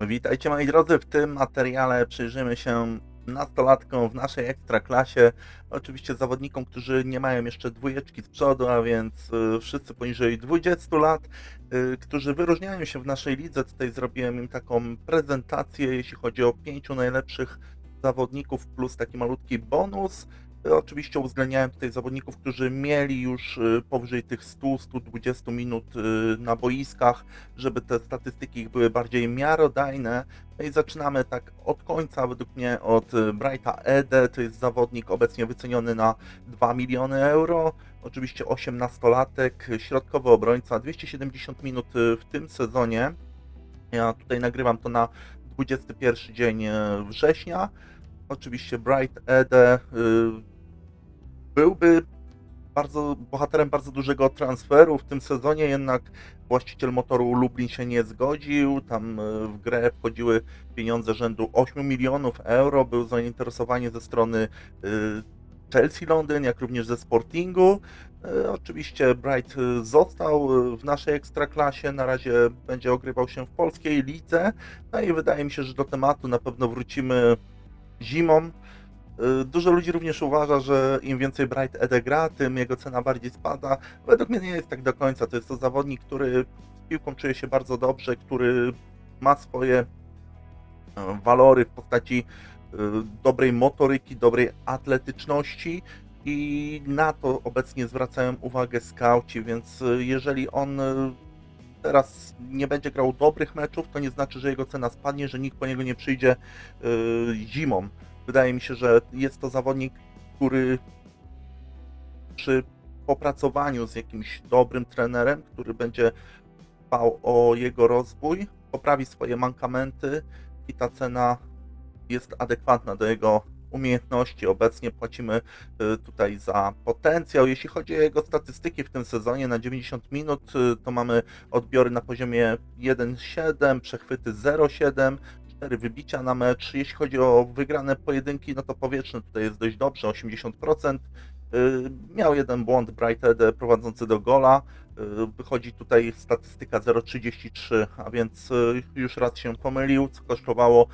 Witajcie moi drodzy, w tym materiale przyjrzymy się nastolatkom w naszej ekstraklasie, oczywiście zawodnikom, którzy nie mają jeszcze dwójeczki z przodu, a więc y, wszyscy poniżej 20 lat, y, którzy wyróżniają się w naszej lidze. Tutaj zrobiłem im taką prezentację, jeśli chodzi o pięciu najlepszych zawodników plus taki malutki bonus. Oczywiście uwzględniałem tutaj zawodników, którzy mieli już y, powyżej tych 100-120 minut y, na boiskach, żeby te statystyki były bardziej miarodajne. No i zaczynamy tak od końca, według mnie od y, Brighta Ede, to jest zawodnik obecnie wyceniony na 2 miliony euro. Oczywiście 18-latek, środkowy obrońca, 270 minut w tym sezonie. Ja tutaj nagrywam to na 21 dzień września. Oczywiście Bright Ede byłby bardzo bohaterem bardzo dużego transferu w tym sezonie, jednak właściciel motoru Lublin się nie zgodził. Tam y, w grę wchodziły pieniądze rzędu 8 milionów euro. Był zainteresowanie ze strony y, Chelsea Londyn, jak również ze Sportingu. Y, Oczywiście Bright został w naszej ekstraklasie, na razie będzie ogrywał się w polskiej lidze. No i wydaje mi się, że do tematu na pewno wrócimy zimą. Y, Dużo ludzi również uważa, że im więcej Bright Ede gra, tym jego cena bardziej spada. Według mnie nie jest tak do końca. To jest to zawodnik, który z piłką czuje się bardzo dobrze, który ma swoje e, walory w postaci e, dobrej motoryki, dobrej atletyczności i na to obecnie zwracają uwagę skauci, więc jeżeli on teraz nie będzie grał dobrych meczów, to nie znaczy, że jego cena spadnie, że nikt po niego nie przyjdzie zimą. Wydaje mi się, że jest to zawodnik, który przy popracowaniu z jakimś dobrym trenerem, który będzie dbał o jego rozwój, poprawi swoje mankamenty i ta cena jest adekwatna do jego umiejętności. Obecnie płacimy y, tutaj za potencjał. Jeśli chodzi o jego statystyki w tym sezonie na 90 minut, y, to mamy odbiory na poziomie 1,7, przechwyty 0,7, 4 wybicia na mecz. Jeśli chodzi o wygrane pojedynki, no to powietrzne tutaj jest dość dobrze, 80%. Y, Miał jeden błąd Brighted prowadzący do gola. Y, Wychodzi tutaj statystyka 0,33, a więc y, już raz się pomylił, co kosztowało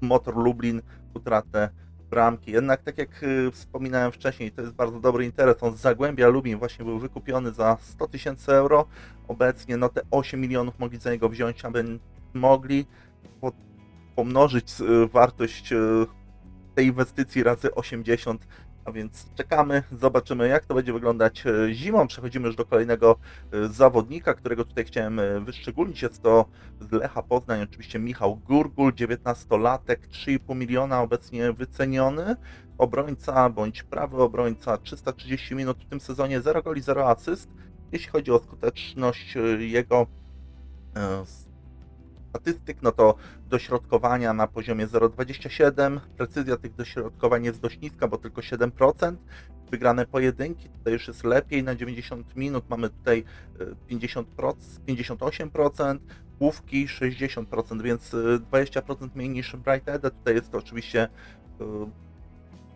motor Lublin utratę bramki. Jednak tak jak wspominałem wcześniej, to jest bardzo dobry interes. On z Zagłębia Lubin właśnie był wykupiony za 100 tysięcy euro. Obecnie no te 8 milionów mogli za niego wziąć, aby mogli pomnożyć y, wartość y, tej inwestycji razy 80. A więc czekamy, zobaczymy jak to będzie wyglądać e, zimą. Przechodzimy już do kolejnego zawodnika, którego tutaj chciałem wyszczególnić. Jest to z Lecha Poznań, oczywiście Michał Gurgul, 19-latek, 3,5 miliona obecnie wyceniony. Obrońca bądź prawy obrońca, 330 minut w tym sezonie, 0 goli, 0 asyst. Jeśli chodzi o skuteczność jego statystyk, no to dośrodkowania na poziomie 0,27. Precyzja tych dośrodkowań jest dość niska, bo tylko 7%. Wygrane pojedynki, tutaj już jest lepiej, na 90 minut mamy tutaj e, 50%, 58%, główki 60%, więc e, 20% mniej niż Bright. Tutaj jest to oczywiście e,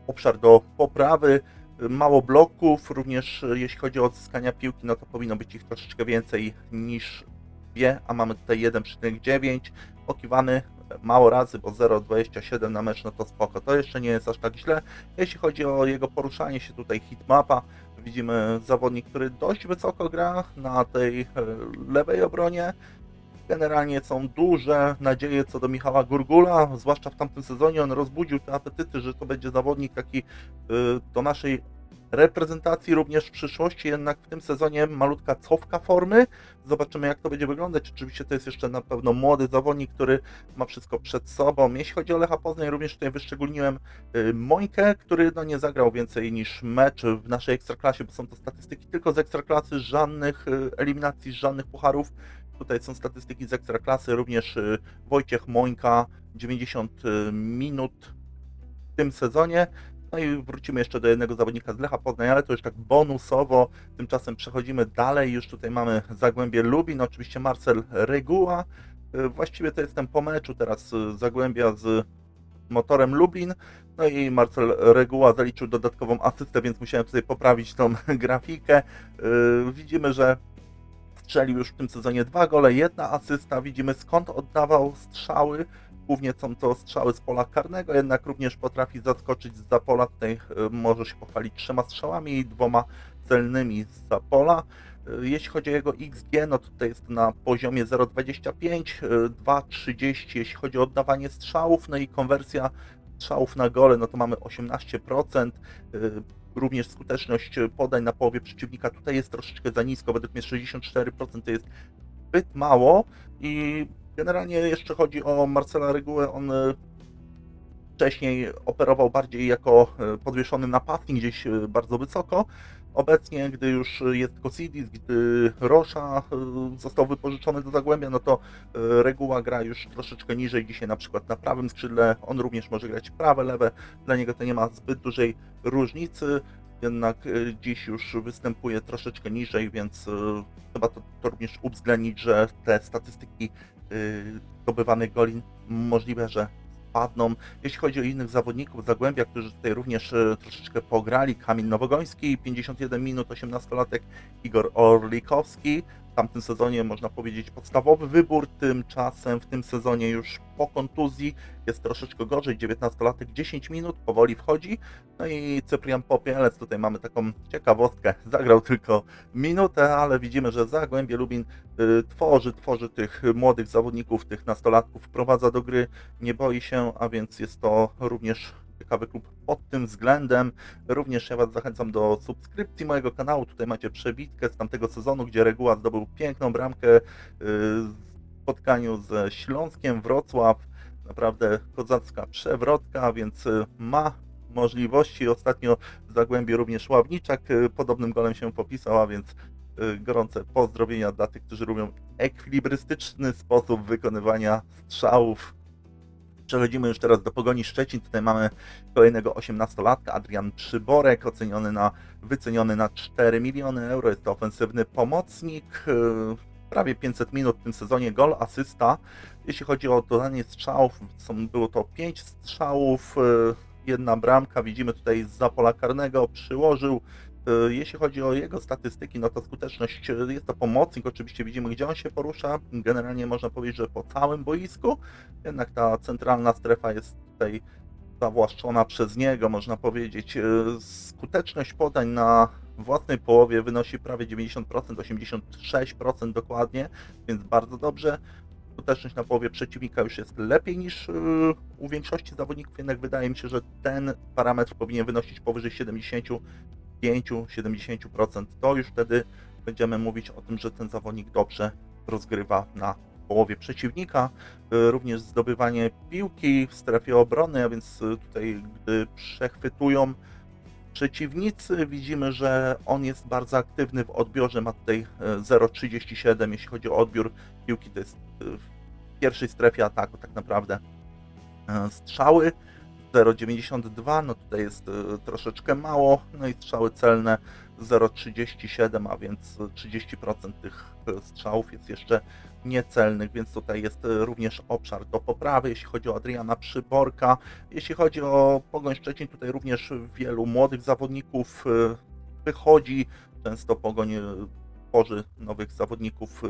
obszar do poprawy. E, Mało bloków, również e, jeśli chodzi o odzyskania piłki, no to powinno być ich troszeczkę więcej niż a mamy tutaj 1,9. Okiwany mało razy, bo 0,27 na mecz, no to spoko. To jeszcze nie jest aż tak źle. Jeśli chodzi o jego poruszanie się tutaj hitmapa, widzimy zawodnik, który dość wysoko gra na tej e, lewej obronie. Generalnie są duże nadzieje co do Michała Gurgula, zwłaszcza w tamtym sezonie on rozbudził te apetyty, że to będzie zawodnik taki y, do naszej reprezentacji również w przyszłości, jednak w tym sezonie malutka cofka formy. Zobaczymy jak to będzie wyglądać. Oczywiście to jest jeszcze na pewno młody zawodnik, który ma wszystko przed sobą. Jeśli chodzi o Lecha Poznań, również tutaj wyszczególniłem y, Mońkę, który no, nie zagrał więcej niż mecz w naszej ekstraklasie, bo są to statystyki tylko z ekstraklasy, żadnych y, eliminacji, żadnych pucharów. Tutaj są statystyki z ekstraklasy, również y, Wojciech Mońka, 90 y, minut w tym sezonie. No i wrócimy jeszcze do jednego zawodnika z Lecha Poznań, ale to już tak bonusowo. Tymczasem przechodzimy dalej. Już tutaj mamy Zagłębie Lubin, oczywiście Marcel Reguła. Y, Właściwie to jestem po meczu teraz y, Zagłębia z motorem Lublin. No i Marcel Reguła zaliczył dodatkową asystę, więc musiałem tutaj poprawić tą grafikę. Yy, Widzimy, że Strzelił już w tym sezonie dwa gole, jedna asysta. Widzimy skąd oddawał strzały. Głównie są to strzały z pola karnego, jednak również potrafi zaskoczyć z pola. Tutaj e, może się pochwalić trzema strzałami i dwoma celnymi z pola. E, Jeśli chodzi o jego XG, no tutaj jest na poziomie 0,25, e, 2,30 jeśli chodzi o oddawanie strzałów, no i konwersja strzałów na gole, no to mamy 18%. e, Również skuteczność podań na połowie przeciwnika tutaj jest troszeczkę za nisko, według mnie 64% to jest zbyt mało i generalnie jeszcze chodzi o Marcela Regułę, on e, wcześniej operował bardziej jako e, podwieszony napastnik gdzieś e, bardzo wysoko. Obecnie, gdy już jest Kosidis, gdy Rosza został wypożyczony do Zagłębia, no to reguła gra już troszeczkę niżej. Dzisiaj na przykład na prawym skrzydle on również może grać prawe, lewe. Dla niego to nie ma zbyt dużej różnicy. Jednak dziś już występuje troszeczkę niżej, więc trzeba to, to również uwzględnić, że te statystyki zdobywanych goli możliwe, że spadną. Jeśli chodzi o innych zawodników Zagłębia, którzy tutaj również e, troszeczkę pograli, Kamil Nowogoński, 51 minut, 18-latek, Igor Orlikowski. Tamtym sezonie można powiedzieć podstawowy wybór, tymczasem w tym sezonie już po kontuzji jest troszeczkę gorzej, 19-latek, 10 minut, powoli wchodzi. No i Cyprian Popielec, tutaj mamy taką ciekawostkę, zagrał tylko minutę, ale widzimy, że Zagłębie Lubin y, tworzy, tworzy tych młodych zawodników, tych nastolatków, wprowadza do gry, nie boi się, a więc jest to również ciekawy klub pod tym względem. Również ja Was zachęcam do subskrypcji mojego kanału. Tutaj macie przebitkę z tamtego sezonu, gdzie Reguła zdobył piękną bramkę y, w spotkaniu ze Śląskiem Wrocław. Naprawdę kozacka przewrotka, więc y, ma możliwości. Ostatnio w Zagłębiu również Ławniczak y, podobnym golem się popisał, a więc gorące pozdrowienia dla tych, którzy lubią ekwilibrystyczny sposób wykonywania strzałów. Przechodzimy już teraz do Pogoni Szczecin. Tutaj mamy kolejnego 18-latka, Adrian Przyborek, oceniony na, wyceniony na 4 miliony euro. Jest to ofensywny pomocnik. yy, Prawie 500 minut w tym sezonie, gol, asysta. Jeśli chodzi o dodanie strzałów, są, było to 5 strzałów, yy, jedna bramka. Widzimy tutaj z pola karnego, przyłożył. Yy, Jeśli chodzi o jego statystyki, no to skuteczność yy, jest to pomocnik. Oczywiście widzimy, gdzie on się porusza. Generalnie można powiedzieć, że po całym boisku. Jednak ta centralna strefa jest tutaj zawłaszczona przez niego, można powiedzieć. Yy, Skuteczność podań na własnej połowie wynosi prawie 90%, 86% dokładnie, więc bardzo dobrze. Skuteczność na połowie przeciwnika już jest lepiej niż u większości zawodników, jednak wydaje mi się, że ten parametr powinien wynosić powyżej 75-70%. To już wtedy będziemy mówić o tym, że ten zawodnik dobrze rozgrywa na połowie przeciwnika. Y, Również zdobywanie piłki w strefie obrony, a więc y, tutaj, gdy przechwytują przeciwnicy, widzimy, że on jest bardzo aktywny w odbiorze. Ma tutaj y, 0,37, jeśli chodzi o odbiór piłki, to jest y, w pierwszej strefie ataku tak naprawdę. Y, Strzały 0,92, no tutaj jest y, troszeczkę mało, no i strzały celne 0,37, a więc 30% tych y, strzałów jest jeszcze niecelnych, więc tutaj jest y, również obszar do poprawy, jeśli chodzi o Adriana Przyborka. Jeśli chodzi o Pogoń Szczecin, tutaj również wielu młodych zawodników wychodzi, często Pogoń tworzy nowych zawodników y,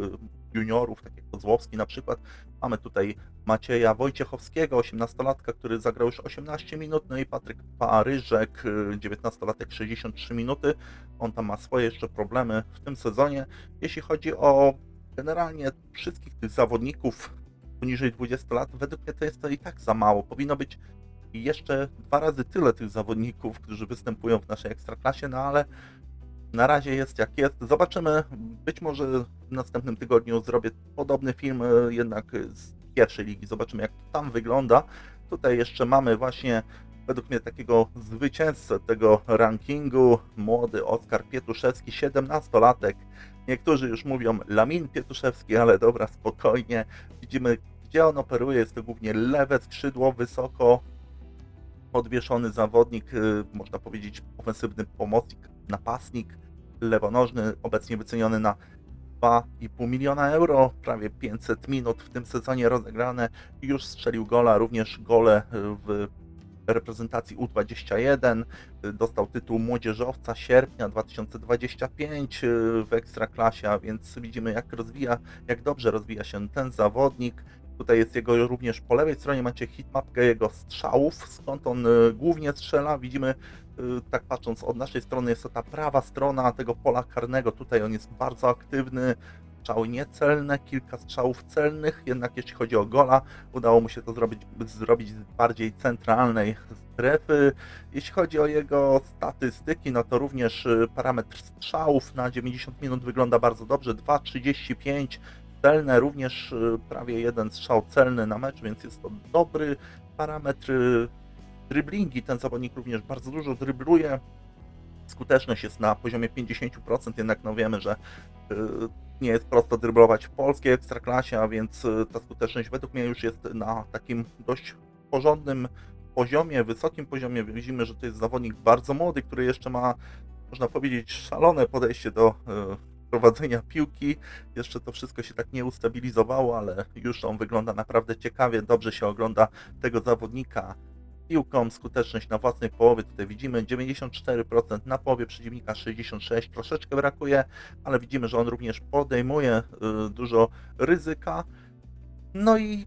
juniorów, tak jak Kozłowski na przykład. Mamy tutaj Macieja Wojciechowskiego, 18-latka, który zagrał już 18 minut, no i Patryk Paryżek, y, 19-latek, 63 minuty. On tam ma swoje jeszcze problemy w tym sezonie. Jeśli chodzi o generalnie wszystkich tych zawodników poniżej 20 lat, według mnie to jest to i tak za mało. Powinno być jeszcze dwa razy tyle tych zawodników, którzy występują w naszej ekstraklasie, no ale na razie jest jak jest. Zobaczymy. Być może w następnym tygodniu zrobię podobny film, e, jednak z pierwszej ligi. Zobaczymy, jak to tam wygląda. Tutaj jeszcze mamy właśnie według mnie takiego zwycięzcę tego rankingu, młody Oskar Pietuszewski, 17-latek. Niektórzy już mówią Lamin Pietuszewski, ale dobra, spokojnie. Widzimy, gdzie on operuje. Jest to głównie lewe skrzydło, wysoko podwieszony zawodnik, y, można powiedzieć ofensywny pomocnik, napastnik, lewonożny, obecnie wyceniony na 2,5 miliona euro, prawie 500 minut w tym sezonie rozegrane. Już strzelił gola, również gole w reprezentacji U21, y, dostał tytuł młodzieżowca sierpnia 2025 y, w Ekstraklasie, a więc widzimy jak rozwija, jak dobrze rozwija się ten zawodnik. Tutaj jest jego również po lewej stronie macie hitmapkę jego strzałów, skąd on y, głównie strzela. Widzimy, tak patrząc od naszej strony, jest to ta prawa strona tego pola karnego. Tutaj on jest bardzo aktywny. Strzały niecelne, kilka strzałów celnych, jednak jeśli chodzi o gola, udało mu się to zrobić, zrobić z bardziej centralnej strefy. Jeśli chodzi o jego statystyki, no to również y, parametr strzałów na 90 minut wygląda bardzo dobrze. 2,35 celne, również y, prawie jeden strzał celny na mecz, więc jest to dobry parametr. Driblingi ten zawodnik również bardzo dużo drybluje. Skuteczność jest na poziomie 50%, jednak no wiemy, że y, nie jest prosto dryblować w polskiej ekstraklasie, a więc y, ta skuteczność według mnie już jest na takim dość porządnym poziomie, wysokim poziomie. Widzimy, że to jest zawodnik bardzo młody, który jeszcze ma, można powiedzieć, szalone podejście do y, prowadzenia piłki. Jeszcze to wszystko się tak nie ustabilizowało, ale już on wygląda naprawdę ciekawie, dobrze się ogląda tego zawodnika piłką, skuteczność na własnej połowie, tutaj widzimy 94%, na połowie przeciwnika 66%, troszeczkę brakuje, ale widzimy, że on również podejmuje y, dużo ryzyka. No i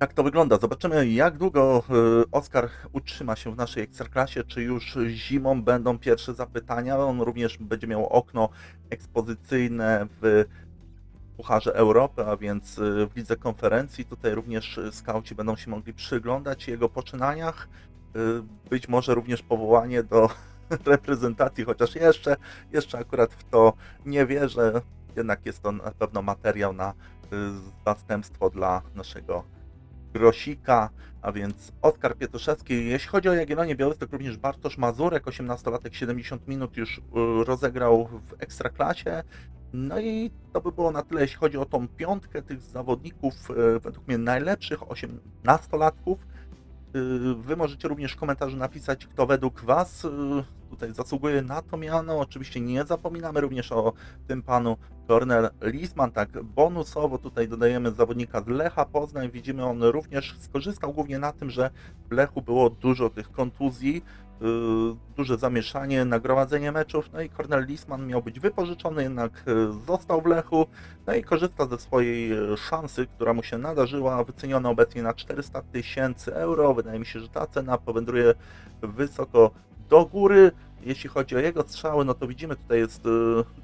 jak to wygląda? Zobaczymy, jak długo y, Oskar utrzyma się w naszej ekstraklasie. Czy już zimą będą pierwsze zapytania? On również będzie miał okno ekspozycyjne w Pucharze Europy, a więc y, w lidze konferencji. Tutaj również y, skauci będą się mogli przyglądać jego poczynaniach. Y, Być może również powołanie do reprezentacji, chociaż jeszcze, jeszcze akurat w to nie wierzę. Jednak jest to na pewno materiał na zastępstwo dla naszego Grosika, a więc Oskar Pietuszewski. Jeśli chodzi o Jagiellonię Białystok, również Bartosz Mazurek, 18-latek, 70 minut już rozegrał w Ekstraklasie. No i to by było na tyle, jeśli chodzi o tą piątkę tych zawodników, y, według mnie najlepszych 18-latków. Y, Wy możecie również w komentarzu napisać, kto według Was y, tutaj zasługuje na to miano. Oczywiście nie zapominamy również o tym panu Kornel Lisman. Tak, bonusowo tutaj dodajemy zawodnika z Lecha Poznań. Widzimy, on również skorzystał głównie na tym, że w Lechu było dużo tych kontuzji, duże zamieszanie, nagromadzenie meczów. No i Kornel Lisman miał być wypożyczony, jednak yy, został w Lechu. No i korzysta ze swojej yy, szansy, która mu się nadarzyła, wyceniona obecnie na 400 tysięcy euro. Wydaje mi się, że ta cena powędruje wysoko do góry. Jeśli chodzi o jego strzały, no to widzimy tutaj jest y,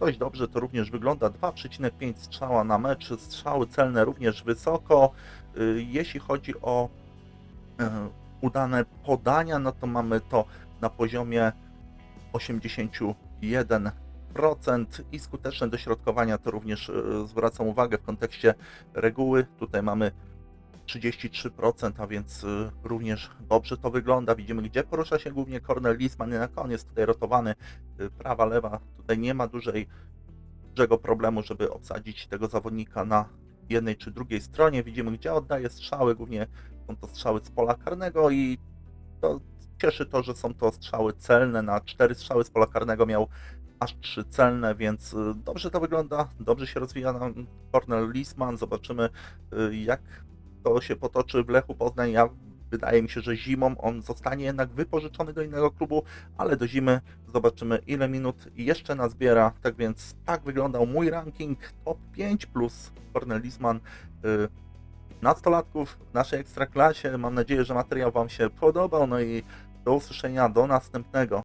dość dobrze, to również wygląda 2,5 strzała na mecz, strzały celne również wysoko. Y, Jeśli chodzi o y, udane podania, no to mamy to na poziomie 81% i skuteczne dośrodkowania to również y, zwracam uwagę w kontekście reguły. Tutaj mamy 33%, a więc y, również dobrze to wygląda. Widzimy, gdzie porusza się głównie Cornel Lisman, jednak on jest tutaj rotowany y, prawa, lewa. Tutaj nie ma dużej, dużego problemu, żeby obsadzić tego zawodnika na jednej czy drugiej stronie. Widzimy, gdzie oddaje strzały, głównie są to strzały z pola karnego i to cieszy to, że są to strzały celne. Na cztery strzały z pola karnego miał aż trzy celne, więc y, dobrze to wygląda, dobrze się rozwija nam Cornel Lisman. Zobaczymy, y, jak to się potoczy w Lechu Poznań. Ja, wydaje mi się, że zimą on zostanie jednak wypożyczony do innego klubu, ale do zimy zobaczymy ile minut jeszcze nazbiera. Tak więc tak wyglądał mój ranking top 5 plus Cornel Lisman. Nastolatków w naszej ekstraklasie. Mam nadzieję, że materiał Wam się podobał. No i do usłyszenia do następnego.